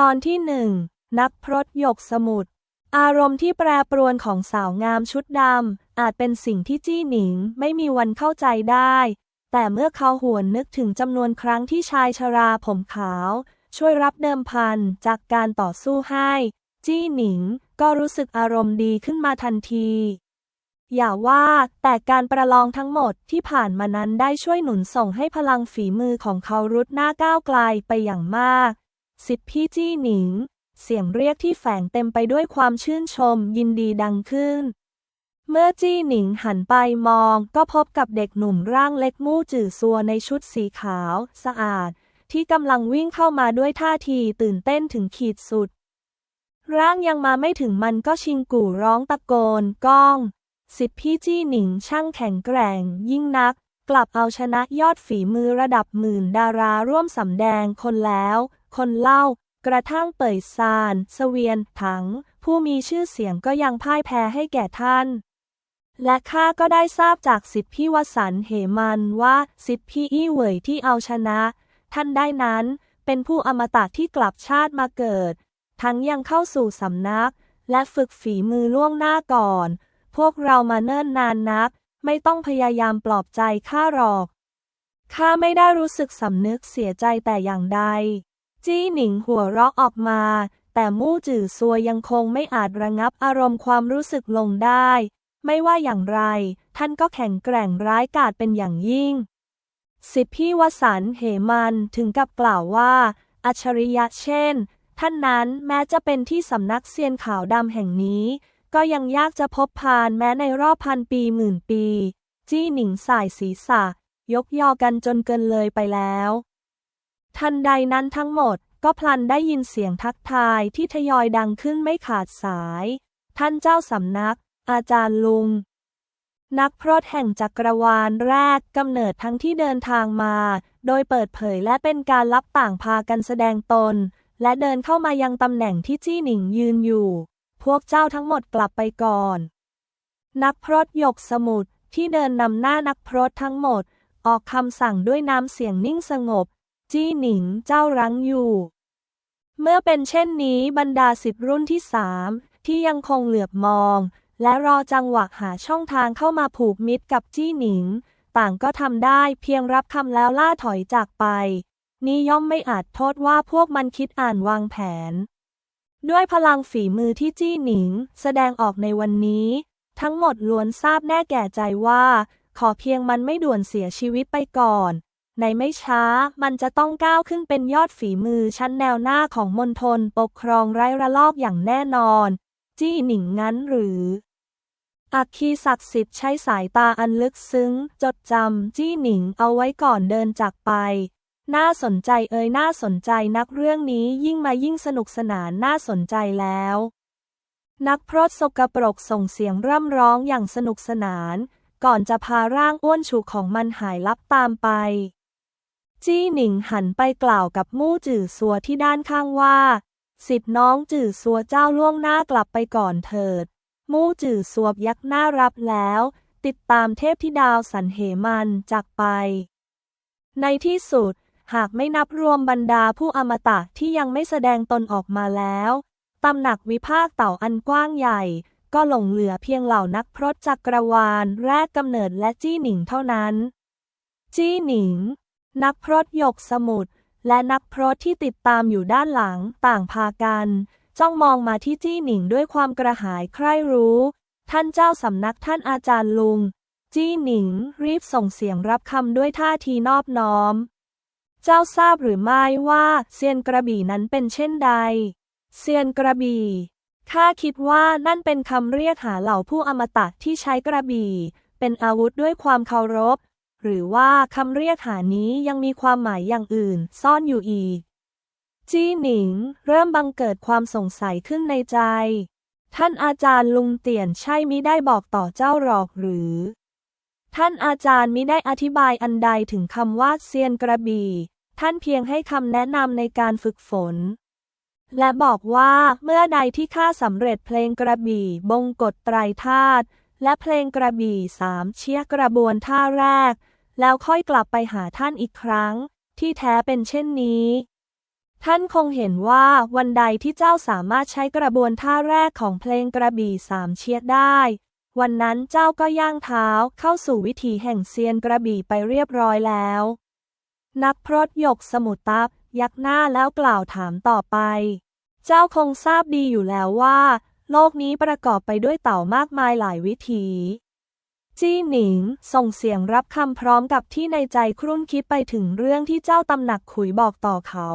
ตอนที่หนึ่งนักพรตหยกสมุทรอารมณ์ที่แปรปรวนของสาวงามชุดดำอาจเป็นสิ่งที่จี้หนิงไม่มีวันเข้าใจได้ แต่เมื่อเขาหวนนึกถึงจำนวนครั้งที่ชายชราผมขาว ช่วยรับเดิมพันจากการต่อสู้ให้ จี้หนิงก็รู้สึกอารมณ์ดีขึ้นมาทันที อย่าว่าแต่การประลองทั้งหมดที่ผ่านมานั้นได้ช่วยหนุนส่งให้พลังฝีมือของเขารุดหน้าก้าวไกลไปอย่างมาก สิทธิพี่จี้หนิง เสียงเรียกที่แฝงเต็มไปด้วยความชื่นชมยินดีดังขึ้น เมื่อจี้หนิงหันไปมองก็พบกับเด็กหนุ่มร่างเล็กมู่จื่อซัวในชุดสีขาว สะอาด ที่กำลังวิ่งเข้ามาด้วยท่าทีตื่นเต้นถึงขีดสุด ร่างยังมาไม่ถึงมันก็ชิงกู่ร้องตะโกน ก้อง สิทธิพี่จี้หนิงช่างแข็งแกร่งยิ่งนัก กลับเอาชนะยอดฝีมือระดับหมื่นดาราร่วมสำแดงคนแล้ว คนเล่า กระทั่งเป่ยซานสเวียน ถัง ผู้มีชื่อเสียงก็ยังพ่ายแพ้ให้แก่ท่าน และข้าก็ได้ทราบจากสิทธิพี่วสันเหมันว่าสิทธิพี่อี้เหวยที่เอาชนะ ท่านได้นั้น เป็นผู้อมตะที่กลับชาติมาเกิด ทั้งยังเข้าสู่สำนัก และฝึกฝีมือล่วงหน้าก่อน พวกเรามาเนิ่นนานนัก ไม่ต้องพยายามปลอบใจข้าหรอก ข้าไม่ได้รู้สึกสำนึกเสียใจแต่อย่างใด จี้หนิงหัวเราะออกมา แต่มู่จื่อซัวยังคงไม่อาจระงับอารมณ์ความรู้สึกลงได้ ไม่ว่าอย่างไร ท่านก็แข็งแกร่งร้ายกาจเป็นอย่างยิ่ง สิทธิพี่วสันเหมันถึงกับกล่าวว่า อัจฉริยะเช่น ท่านนั้นแม้จะเป็นที่สำนักเซียนขาวดำแห่งนี้ ก็ยังยากจะพบพานแม้ในรอบพันปีหมื่นปี จี้หนิงสายศีรษะ ยกยอกันจนเกินเลยไปแล้ว ทันใดนั้นทั้งหมดก็พลันได้ยินเสียงทักทายที่ทยอยดังขึ้นไม่ขาดสาย ท่านเจ้าสำนัก อาจารย์ลุง นักพรตแห่งจักรวาลแรกกำเนิดทั้งที่เดินทางมา โดยเปิดเผยและเป็นการรับต่างพากันแสดงตน และเดินเข้ามายังตำแหน่งที่จี้หนิงยืนอยู่ พวกเจ้าทั้งหมดกลับไปก่อน นักพรตหยกสมุทรที่เดินนำหน้านักพรตทั้งหมด ออกคำสั่งด้วยน้ำเสียงนิ่งสงบ จี้หนิงเจ้ารั้งอยู่ เมื่อเป็นเช่นนี้บรรดาสิทธิรุ่นที่สามที่ยังคงเหลือบมอง และรอจังหวะหาช่องทางเข้ามาผูกมิตรกับจี้หนิง ต่างก็ทำได้เพียงรับคำแล้วล่าถอยจากไป นี่ย่อมไม่อาจโทษว่าพวกมันคิดอ่านวางแผน ด้วยพลังฝีมือที่จี้หนิง แสดงออกในวันนี้ ทั้งหมดล้วนทราบแน่แก่ใจว่า ขอเพียงมันไม่ด่วนเสียชีวิตไปก่อน ในไม่ช้ามันจะต้องก้าวขึ้นเป็นยอดฝีมือชั้นแนวหน้าของมณฑลปกครองไร้ระลอกอย่างแน่นอน จี้หนิงงั้นหรือ อัคคีศักดิ์สิทธิ์ใช้สายตาอันลึกซึ้ง จดจำจี้หนิงเอาไว้ก่อนเดินจากไป น่าสนใจเอ่ยน่าสนใจนักเรื่องนี้ยิ่งมายิ่งสนุกสนานน่าสนใจแล้ว นักพรตสกปรกส่งเสียงร่ำร้องอย่างสนุกสนาน ก่อนจะพาร่างอ้วนฉุของมันหายลับตามไป จี้หนิงหันไปกล่าวกับมู่จื่อซัวที่ด้านข้างว่าสิทธิน้องจื่อซัวเจ้าล่วงหน้ากลับไปก่อนเถิด มู่จื่อซัวยักหน้ารับแล้ว ติดตามเทพธิดาวสันเหมันจากไป ในที่สุด หากไม่นับรวมบรรดาผู้อมตะที่ยังไม่แสดงตนออกมาแล้ว ตำหนักวิภาคเต่าอันกว้างใหญ่ ก็หลงเหลือเพียงเหล่านักพรตจักรวาลแรกกำเนิดและจี้หนิงเท่านั้น จี้หนิง นักพรตหยกสมุทรและนักพรตที่ติดตามอยู่ด้านหลังต่างพากัน จ้องมองมาที่จี้หนิงด้วยความกระหายใคร่รู้ ท่านเจ้าสำนักท่านอาจารย์ลุง จี้หนิงรีบส่งเสียงรับคำด้วยท่าทีนอบน้อม เจ้าทราบหรือไม่ว่าเซียนกระบี่นั้นเป็นเช่นใด เซียนกระบี่ข้าคิดว่านั่นเป็นคำเรียกหาเหล่าผู้อมตะที่ใช้กระบี่ เป็นอาวุธด้วยความเคารพ หรือว่าคำเรียกหานี้ยังมีความหมายอย่างอื่นซ่อนอยู่อีก จี้หนิง เริ่มบังเกิดความสงสัยขึ้นในใจ ท่านอาจารย์ลุงเตี่ยนใช่มิได้บอกต่อเจ้าหรอกหรือ ท่านอาจารย์มิได้อธิบายอันใดถึงคำว่าเซียนกระบี่ ท่านเพียงให้คำแนะนำในการฝึกฝน และบอกว่าเมื่อใดที่ข้าสำเร็จเพลงกระบี่บงกฎไตรธาตุและเพลงกระบี่สามเชียกระบวนท่าแรก แล้วค่อยกลับไปหาท่านอีกครั้ง ที่แท้เป็นเช่นนี้ ท่านคงเห็นว่าวันใดที่เจ้าสามารถใช้กระบวนท่าแรกของเพลงกระบี่สามเชียได้ วันนั้นเจ้าก็ย่างเท้าเข้าสู่วิถีแห่งเซียนกระบี่ไปเรียบร้อยแล้ว นักพรตหยกสมุทรตับยักหน้าแล้วกล่าวถามต่อไป เจ้าคงทราบดีอยู่แล้วว่า โลกนี้ประกอบไปด้วยเต่ามากมายหลายวิถี จี้หนิง ส่งเสียงรับคำพร้อมกับที่ในใจครุ่นคิดไปถึงเรื่องที่เจ้าตำหนักขุยบอกต่อเขา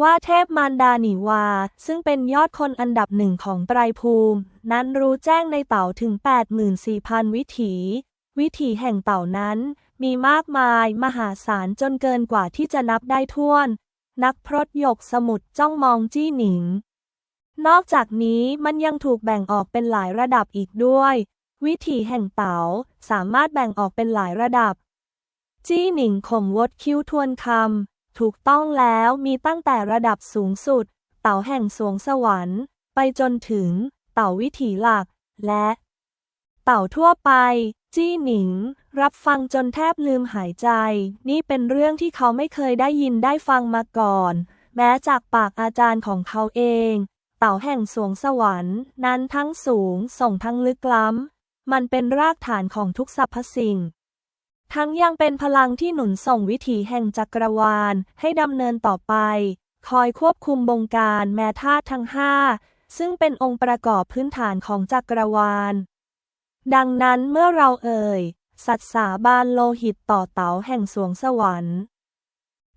ว่าเทพมารดาหนีวา ซึ่งเป็นยอดคนอันดับหนึ่งของไตรภูมิ นั้นรู้แจ้งในเต่าถึง 84,000 วิถี วิถีแห่งเต่านั้น มีมากมายมหาศาลจนเกินกว่าที่จะนับได้ท้วน นักพรตหยกสมุทรจ้องมองจี้หนิง นอกจากนี้มันยังถูกแบ่งออกเป็นหลายระดับอีกด้วย วิถีแห่งเต๋าสามารถแบ่งออกเป็นหลายระดับ จี้หนิงข่มวดคิ้วทวนคำถูกต้องแล้วมีตั้งแต่ระดับสูงสุด เต๋าแห่งสวงสวรรค์ ไปจนถึง เต๋าวิถีหลัก และ เต่าทั่วไป จี้หนิง รับฟังจนแทบลืมหายใจ นี่เป็นเรื่องที่เขาไม่เคยได้ยินได้ฟังมาก่อน แม้จากปากอาจารย์ของเขาเอง เต่าแห่งสวงสวรรค์ นั้นทั้งสูงส่งทั้งลึกล้ำ มันเป็นรากฐานของทุกสรรพสิ่ง ทั้งยังเป็นพลังที่หนุนส่งวิถีแห่งจักรวาลให้ดำเนินต่อไป คอยควบคุมบงการแม่ธาตุทั้งห้าซึ่งเป็นองค์ประกอบพื้นฐานของจักรวาล ดังนั้นเมื่อเราเอ่ย สัตสาบานโลหิตต่อเต๋าแห่งสวงสวรรค์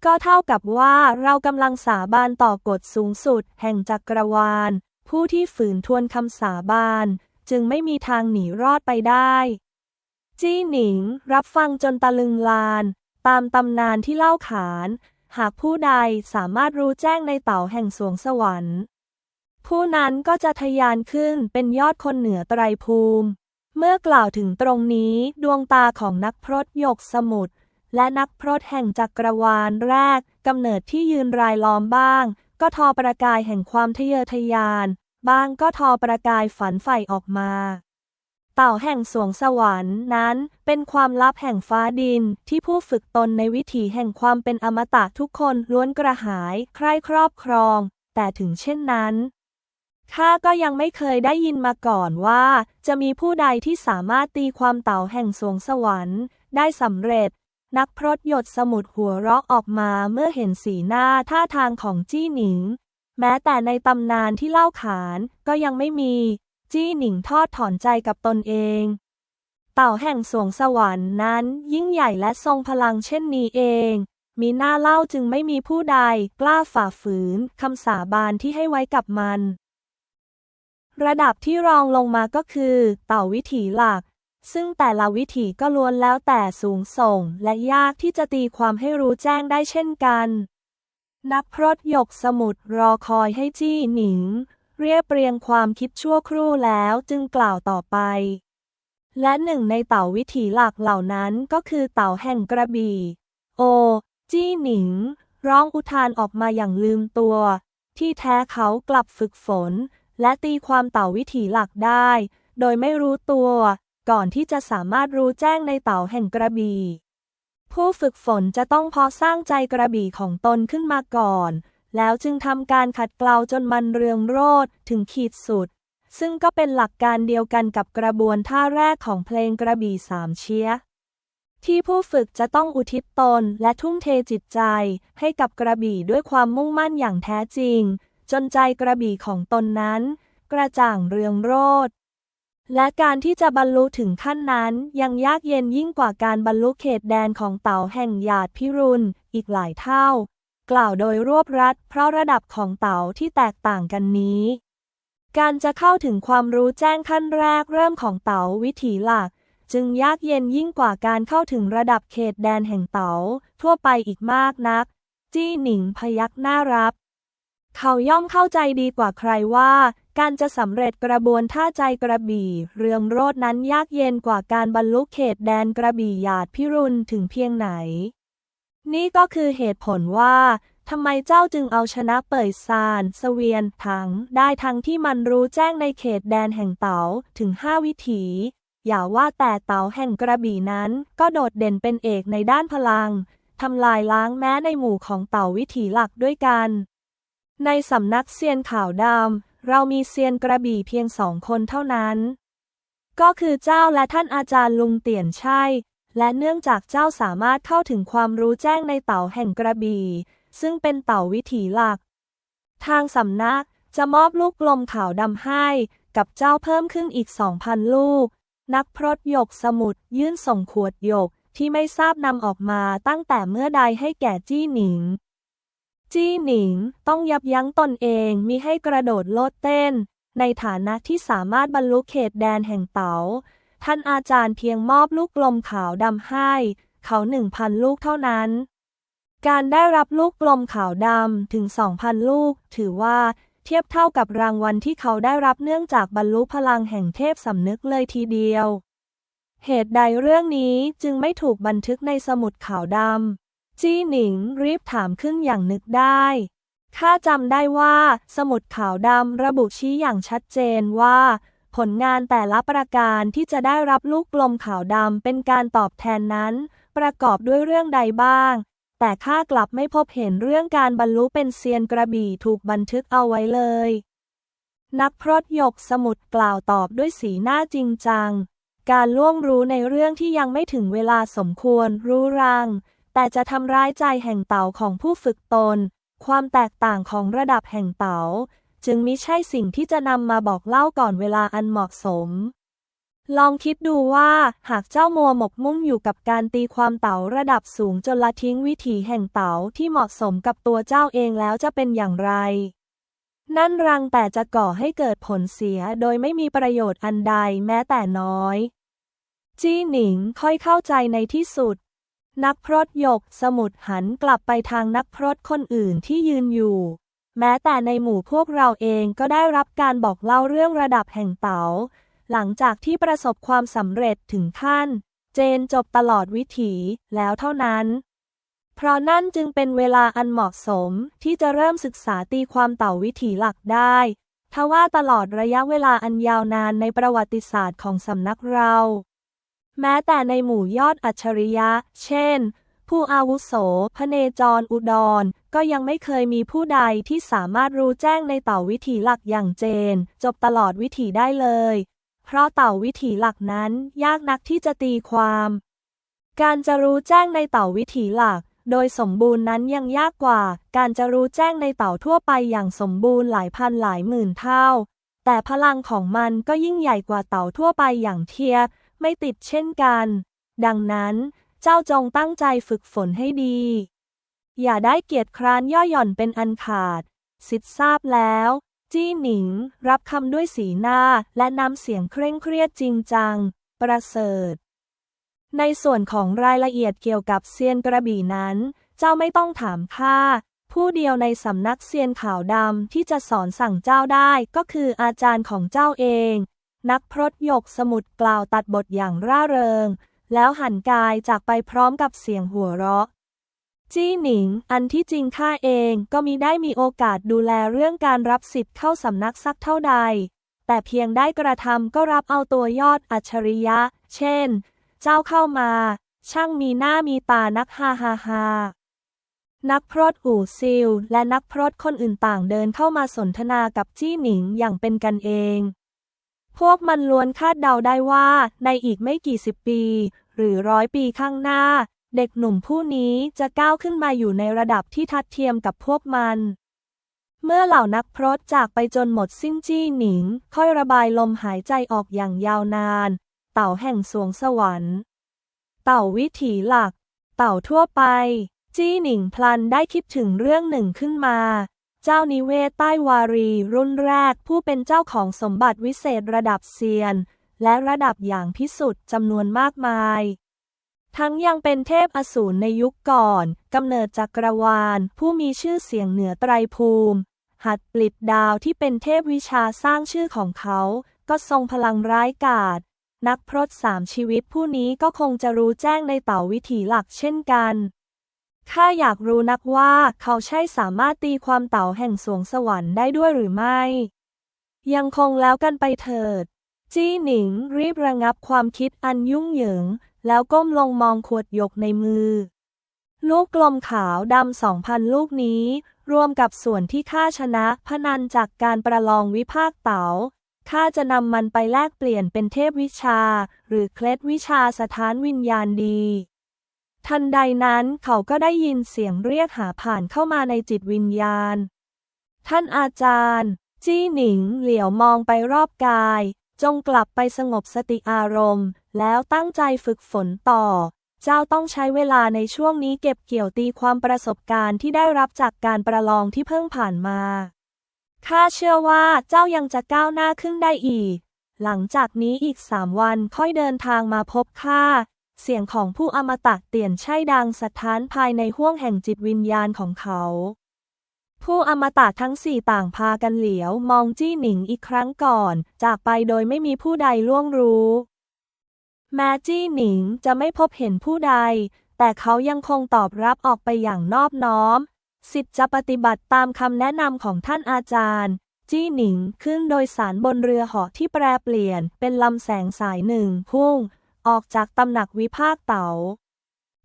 ก็เท่ากับว่าเรากำลังสาบานต่อกฎสูงสุดแห่งจักรวาล ผู้ที่ฝืนทวนคำสาบาน จึงไม่มีทางหนีรอดไปได้ จี้หนิง รับฟังจนตะลึงลาน ตามตำนานที่เล่าขาน หากผู้ใดสามารถรู้แจ้งในเต่าแห่งสวงสวรรค์ ผู้นั้นก็จะทะยานขึ้นเป็นยอดคนเหนือไตรภูมิ เมื่อกล่าวถึงตรงนี้ดวงตาของนักพรตหยกสมุทรและนักพรตแห่งจักรวาลแรกกำเนิดที่ยืนรายล้อมบ้าง ก็ทอประกายแห่งความทะเยอทะยาน บ้างก็ทอประกายฝันใฝ่ออกมา เต่าแห่งสวงสวรรค์นั้นเป็นความลับแห่งฟ้าดินที่ผู้ฝึกตนในวิถีแห่งความเป็นอมตะทุกคนล้วนกระหายใคร่ครอบครอง แต่ถึงเช่นนั้น ข้าก็ยังไม่เคยได้ยินมาก่อนว่า จะมีผู้ใดที่สามารถตีความเต่าแห่งสวงสวรรค์ ได้สำเร็จ นักพรตหยดสมุดหัวเราะออกมาเมื่อเห็นสีหน้าท่าทางของจี้หนิง แม้แต่ในตำนานที่เล่าขานก็ยังไม่มี จี้หนิงทอดถอนใจกับตนเอง เต่าแห่งสวงสวรรค์นั้นยิ่งใหญ่และทรงพลังเช่นนี้เองมีหน้าเล่าจึงไม่มีผู้ใดกล้าฝ่าฝืนคำสาบานที่ให้ไว้กับมัน ระดับที่รองลงมาก็คือ เต่าวิถีหลัก ซึ่งแต่ละวิถีก็ล้วนแล้วแต่สูงส่ง และยากที่จะตีความให้รู้แจ้งได้เช่นกัน นักพรตหยกสมุทรรอคอยให้จี้หนิง เรียบเรียงความคิดชั่วครู่แล้วจึงกล่าวต่อไป และหนึ่งในเต่าวิถีหลักเหล่านั้นก็คือเต่าแห่งกระบี่ โอ จี้หนิง ร้องอุทานออกมาอย่างลืมตัว ที่แท้เขากลับฝึกฝน และตีความเต่าวิถีหลักได้ โดยไม่รู้ตัว ก่อนที่จะสามารถรู้แจ้งในเต่าแห่งกระบี่ ผู้ฝึกฝนจะต้องพอสร้างใจกระบี่ของตนขึ้นมาก่อน แล้วจึงทำการขัดเกลาจนมันเรืองโรดถึงขีดสุด ซึ่งก็เป็นหลักการเดียวกันกับกระบวนท่าแรกของเพลงกระบี่สามเชียที่ผู้ฝึกจะต้องอุทิศตนและทุ่มเทจิตใจให้กับกระบี่ด้วยความมุ่งมั่นอย่างแท้จริง จนใจกระบี่ของตนนั้น กระจ่างเรืองโรดและการที่จะบรรลุถึงขั้นนั้นยังยากเย็นยิ่งกว่าการบรรลุเขตแดนของเต่าแห่งหยาดพิรุณอีกหลายเท่า กล่าวโดยรวบรัดเพราะระดับของเต่าที่แตกต่างกันนี้ การจะเข้าถึงความรู้แจ้งขั้นแรกเริ่มของเต๋าวิถีหลัก จึงยากเย็นยิ่งกว่าการเข้าถึงระดับเขตแดนแห่งเต๋าทั่วไปอีกมากนัก จี้หนิงพยักหน้ารับ เขาย่อมเข้าใจดีกว่าใครว่า การจะสำเร็จกระบวนท่าใจกระบี่ เรืองโรดนั้นยากเย็นกว่าการบรรลุเขตแดนกระบี่หยาดพิรุณถึงเพียงไหน นี่ก็คือเหตุผลว่าทำไมเจ้าจึงเอาชนะเป่ยซานสเวียนถัง ได้ทั้งที่มันรู้แจ้งในเขตแดนแห่งเต๋าถึงห้าวิถี อย่าว่าแต่เต๋าแห่งกระบี่นั้น ก็โดดเด่นเป็นเอกในด้านพลังทำลายล้างแม้ในหมู่ของเต่าวิถีหลักด้วยกัน ในสำนักเซียนขาวดำเรามีเซียนกระบี่เพียงสองคนเท่านั้น ก็คือเจ้าและท่านอาจารย์ลุงเตี่ยนใช่ และเนื่องจากเจ้าสามารถเข้าถึงความรู้แจ้งในเต่าแห่งกระบี่ ซึ่งเป็นเต่าวิถีหลัก ทางสำนักจะมอบลูกกลมขาวดำให้กับเจ้าเพิ่มขึ้นอีกสองพันลูก นักพรตหยกสมุดยื่นส่งขวดหยกที่ไม่ทราบนำออกมาตั้งแต่เมื่อใดให้แก่จี้หนิง จี้หนิง ต้องยับยั้งตนเองมิให้กระโดดโลดเต้น ในฐานะที่สามารถบรรลุเขตแดนแห่งเต๋าท่านอาจารย์เพียงมอบลูกกลมขาวดำให้ เขาหนึ่งพันลูกเท่านั้น การได้รับลูกกลมขาวดำถึงสองพันลูก ถือว่าเทียบเท่ากับรางวัลที่เขาได้รับเนื่องจากบรรลุพลังแห่งเทพสำนึกเลยทีเดียว เหตุใดเรื่องนี้จึงไม่ถูกบันทึกในสมุดขาวดำ จี้หนิงรีบถามขึ้นอย่างนึกได้ข้าจำได้ว่า สมุดขาวดำระบุชี้อย่างชัดเจนว่า ผลงานแต่ละประการที่จะได้รับลูกกลมขาวดำเป็นการตอบแทนนั้น ประกอบด้วยเรื่องใดบ้าง แต่ข้ากลับไม่พบเห็นเรื่องการบรรลุเป็นเซียนกระบี่ถูกบันทึกเอาไว้เลย นักพรตหยกสมุดกล่าวตอบด้วยสีหน้าจริงจัง การล่วงรู้ในเรื่องที่ยังไม่ถึงเวลาสมควรรู้รัง แต่จะทำร้ายใจแห่งเต่าของผู้ฝึกตน ความแตกต่างของระดับแห่งเต๋าจึงมิใช่สิ่งที่จะนำมาบอกเล่าก่อนเวลาอันเหมาะสม ลองคิดดูว่าหากเจ้ามัวหมกมุ่งอยู่กับการตีความเต๋าระดับสูงจนละทิ้งวิถีแห่งเต๋าที่เหมาะสมกับตัวเจ้าเองแล้วจะเป็นอย่างไร นั่นรังแต่จะก่อให้เกิดผลเสียโดยไม่มีประโยชน์อันใดแม้แต่น้อย จี้หนิงค่อยเข้าใจในที่สุด นักพรตหยกสมุดหันกลับไปทางนักพรตคนอื่นที่ยืนอยู่ แม้แต่ในหมู่พวกเราเองก็ได้รับการบอกเล่าเรื่องระดับแห่งเต๋า หลังจากที่ประสบความสำเร็จถึงขั้น เจนจบตลอดวิถีแล้วเท่านั้น เพราะนั่นจึงเป็นเวลาอันเหมาะสมที่จะเริ่มศึกษาตีความเต่าวิถีหลักได้ทว่าตลอดระยะเวลาอันยาวนานในประวัติศาสตร์ของสำนักเรา แม้แต่ในหมู่ยอดอัจฉริยะ เช่น ผู้อาวุโส พเนจรอุดร ก็ยังไม่เคยมีผู้ใดที่สามารถรู้แจ้งในเต่าวิถีหลักอย่างเจน จบตลอดวิถีได้เลย เพราะเต่าวิถีหลักนั้นยากนักที่จะตีความ การจะรู้แจ้งในเต่าวิถีหลักโดยสมบูรณ์นั้นยังยากกว่า การจะรู้แจ้งในเต่าทั่วไปอย่างสมบูรณ์หลายพันหลายหมื่นเท่า แต่พลังของมันก็ยิ่งใหญ่กว่าเต่าทั่วไปอย่างเทียบ ไม่ติดเช่นกัน ดังนั้นเจ้าจงตั้งใจฝึกฝนให้ดี อย่าได้เกียจคร้านย่อหย่อนเป็นอันขาด สิทธิ์ทราบแล้ว จี้หนิง รับคำด้วยสีหน้าและน้ำเสียงเคร่งเครียดจริงจัง ประเสริฐ ในส่วนของรายละเอียดเกี่ยวกับเซียนกระบี่นั้น เจ้าไม่ต้องถามข้าผู้เดียวในสำนักเซียนขาวดำที่จะสอนสั่งเจ้าได้ก็คืออาจารย์ของเจ้าเอง นักพรตหยกสมุดกล่าวตัดบทอย่างร่าเริง แล้วหันกายจากไปพร้อมกับเสียงหัวเราะ จี้หนิง อันที่จริงข้าเองก็มีได้มีโอกาสดูแลเรื่องการรับสิทธิ์เข้าสำนักสักเท่าใด แต่เพียงได้กระทำก็รับเอาตัวยอดอัจฉริยะ เช่น เจ้าเข้ามา ช่างมีหน้ามีตานักฮาฮาฮานักพรตอู่ซิลและนักพรตคนอื่นต่างเดินเข้ามาสนทนากับจี้หนิงอย่างเป็นกันเอง พวกมันล้วนคาดเดาได้ว่าในอีกไม่กี่สิบปี หรือร้อยปีข้างหน้า เด็กหนุ่มผู้นี้จะก้าวขึ้นมาอยู่ในระดับที่ทัดเทียมกับพวกมัน เมื่อเหล่านักพรตจากไปจนหมดสิ้นจี้หนิง ค่อยระบายลมหายใจออกอย่างยาวนาน เต่าแห่งสวงสวรรค์ เต่าวิถีหลัก เต่าทั่วไป จี้หนิงพลันได้คิดถึงเรื่องหนึ่งขึ้นมา เจ้านิเวศใต้วารี รุ่นแรกผู้เป็นเจ้าของสมบัติวิเศษระดับเซียน และระดับอย่างพิสุทธิ์จำนวนมากมาย ทั้งยังเป็นเทพอสูรในยุคก่อนกำเนิดจักรวาล ผู้มีชื่อเสียงเหนือไตรภูมิ หัดปลิดดาวที่เป็นเทพวิชาสร้างชื่อของเขา ก็ทรงพลังร้ายกาจนักพรตสามชีวิตผู้นี้ก็คงจะรู้แจ้งในเต่าวิถีหลักเช่นกัน ข้าอยากรู้นักว่าเขาใช่สามารถตีความเต่าแห่งสวงสวรรค์ได้ด้วยหรือไม่ ยังคงแล้วกันไปเถิด จี้หนิงรีบระงับความคิดอันยุ่งเหยิง แล้วก้มลงมองขวดหยกในมือ ลูกกลมขาวดำสองพันลูกนี้ รวมกับส่วนที่ข้าชนะพนันจากการประลองวิภาคเต๋าข้าจะนำมันไปแลกเปลี่ยนเป็นเทพวิชา หรือเคล็ดวิชาสถานวิญญาณดี ทันใดนั้นเขาก็ได้ยินเสียงเรียกหาผ่านเข้ามาในจิตวิญญาณ ท่านอาจารย์ จี้หนิงเหลียวมองไปรอบกาย จงกลับไปสงบสติอารมณ์ แล้วตั้งใจฝึกฝนต่อ เจ้าต้องใช้เวลาในช่วงนี้เก็บเกี่ยวตีความประสบการณ์ที่ได้รับจากการประลองที่เพิ่งผ่านมา ข้าเชื่อว่าเจ้ายังจะก้าวหน้าขึ้นได้อีก หลังจากนี้อีกสามวันค่อยเดินทางมาพบข้า เสียงของผู้อมตะเตี่ยนใช่ดังสะท้านภายในห้วงแห่งจิตวิญญาณของเขา ผู้อมตะทั้งสี่ต่างพากันเหลียว มองจี้หนิงอีกครั้งก่อน จากไปโดยไม่มีผู้ใดล่วงรู้ แม้จี้หนิงจะไม่พบเห็นผู้ใด แต่เขายังคงตอบรับออกไปอย่างนอบน้อม สิทธิ์จะปฏิบัติตามคำแนะนำของท่านอาจารย์ จี้หนิงขึ้นโดยสารบนเรือเหาะที่แปรเปลี่ยนเป็นลำแสงสายหนึ่งพุ่ง ออกจากตำหนักวิภาคเต๋า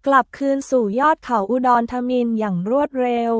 กลับคืนสู่ยอดเขาอุดรธมินอย่างรวดเร็ว